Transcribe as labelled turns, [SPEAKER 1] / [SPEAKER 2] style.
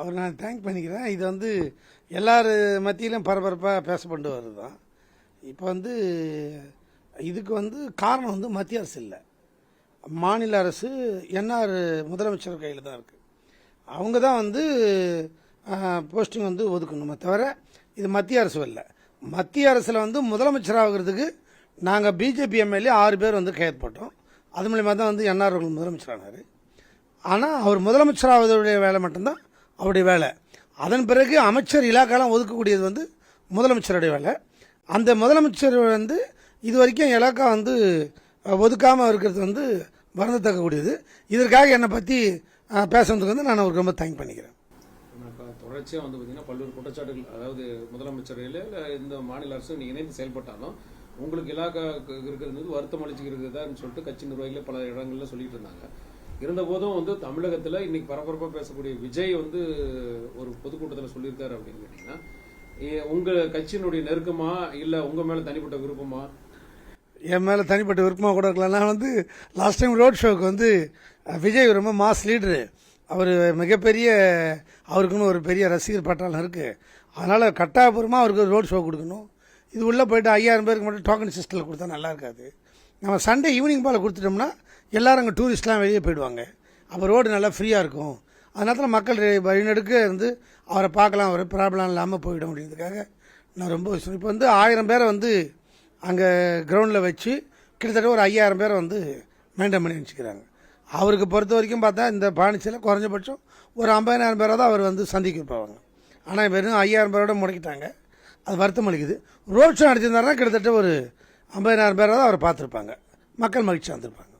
[SPEAKER 1] அவர் நான் தேங்க் பண்ணிக்கிறேன். இது வந்து எல்லார் மத்தியிலும் பரபரப்பாக பேசப்பட்டு வருது இப்போ வந்து இதுக்கு வந்து காரணம் வந்து மத்திய அரசு இல்லை. மாநில அரசு என்ஆர் முதலமைச்சர் கையில் தான் இருக்குது அவங்க தான் வந்து போஸ்டிங் வந்து ஒதுக்கணுமே தவிர இது மத்திய அரசு இல்லை. மத்திய அரசில் வந்து முதலமைச்சர் ஆகிறதுக்கு நாங்கள் பிஜேபி எம்எல்ஏ ஆறு பேர் வந்து கையெழுத்து போட்டோம். அது மூலிமா தான் வந்து என்ஆர் அவர்கள் முதலமைச்சர் ஆனார். ஆனால் அவர் முதலமைச்சர் ஆவதுடைய வேலை மட்டும்தான் அவருடைய வேலை. அதன் பிறகு அமைச்சர் இலாக்காலாம் ஒதுக்கக்கூடியது வந்து முதலமைச்சருடைய வேலை. அந்த முதலமைச்சர் வந்து இது வரைக்கும் இலாக்கா வந்து ஒதுக்காமல் இருக்கிறது வந்து வருந்தத்தக்கக்கூடியது. இதற்காக என்னை பற்றி பேசுறதுக்கு வந்து நான் அவருக்கு ரொம்ப தேங்க் பண்ணிக்கிறேன்.
[SPEAKER 2] இப்போ தொடர்ச்சியாக வந்து பார்த்தீங்கன்னா பல்வேறு குற்றச்சாட்டுகள் அதாவது முதலமைச்சர் இல்லை இந்த மாநில அரசு இணைந்து செயல்பட்டாலும் உங்களுக்கு இலாக்கா இருக்கிறது வந்து வருத்தம் அளிச்சுக்கிறதுதான்னு சொல்லிட்டு கட்சி நிர்வாகிகள் பல இடங்களில் சொல்லிட்டு இருந்தாங்க. இருந்தபோதும் வந்து தமிழகத்தில் இன்னைக்கு பரபரப்பாக பேசக்கூடிய விஜய் வந்து ஒரு பொதுக்கூட்டத்தில் சொல்லியிருக்காரு அப்படின்னு கேட்டிங்கன்னா ஏ- கட்சியினுடைய நெருக்கமா இல்லை உங்கள் மேலே தனிப்பட்ட விருப்பமா?
[SPEAKER 1] என் மேலே தனிப்பட்ட விருப்பமாக கூட இருக்கலாம். நான் வந்து லாஸ்ட் டைம் ரோட் ஷோக்கு வந்து விஜய் ரொம்ப மாஸ் லீடரு அவர் மிகப்பெரிய அவருக்குன்னு ஒரு பெரிய ரசிகர் பட்டாளம் இருக்குது அதனால் கட்டாயபுரமாக அவருக்கு ரோட் ஷோ கொடுக்கணும். இது உள்ளே போயிட்டு ஐயாயிரம் பேருக்கு மட்டும் டோக்கன் சிஸ்டத்தில் கொடுத்தா நல்லா இருக்காது. நம்ம சண்டே ஈவினிங் போல் கொடுத்துட்டோம்னா எல்லாரும் அங்கே டூரிஸ்ட்லாம் வெளியே போயிடுவாங்க. அப்போ ரோடு நல்லா ஃப்ரீயாக இருக்கும். அதனால மக்கள் வழிநடுக்க வழிநெடுக்க இருந்து அவரை பார்க்கலாம் ஒரு ப்ராப்ளம் இல்லாமல் போயிடும் அப்படின்றதுக்காக நான் ரொம்ப இப்போ வந்து ஆயிரம் பேரை வந்து அங்கே கிரவுண்டில் வச்சு கிட்டத்தட்ட ஒரு ஐயாயிரம் பேரை வந்து மெயின்டைன் பண்ணி வச்சுக்கிறாங்க. அவருக்கு பொறுத்த வரைக்கும் பார்த்தா இந்த பாணிச்சியில் குறைஞ்சபட்சம் ஒரு ஐம்பதாயிரம் பேரை தான் அவர் வந்து சந்திக்க போவாங்க. ஆனால் வெறும் ஐயாயிரம் பேரோட முடக்கிட்டாங்க. அது வருத்தம் அளிக்குது ரோட் ஷோ நடத்தியிருந்தாருன்னா கிட்டத்தட்ட ஒரு ஐம்பதினாயிரம் பேராக தான் அவரை பார்த்துருப்பாங்க. மக்கள் மகிழ்ச்சி வந்திருப்பாங்க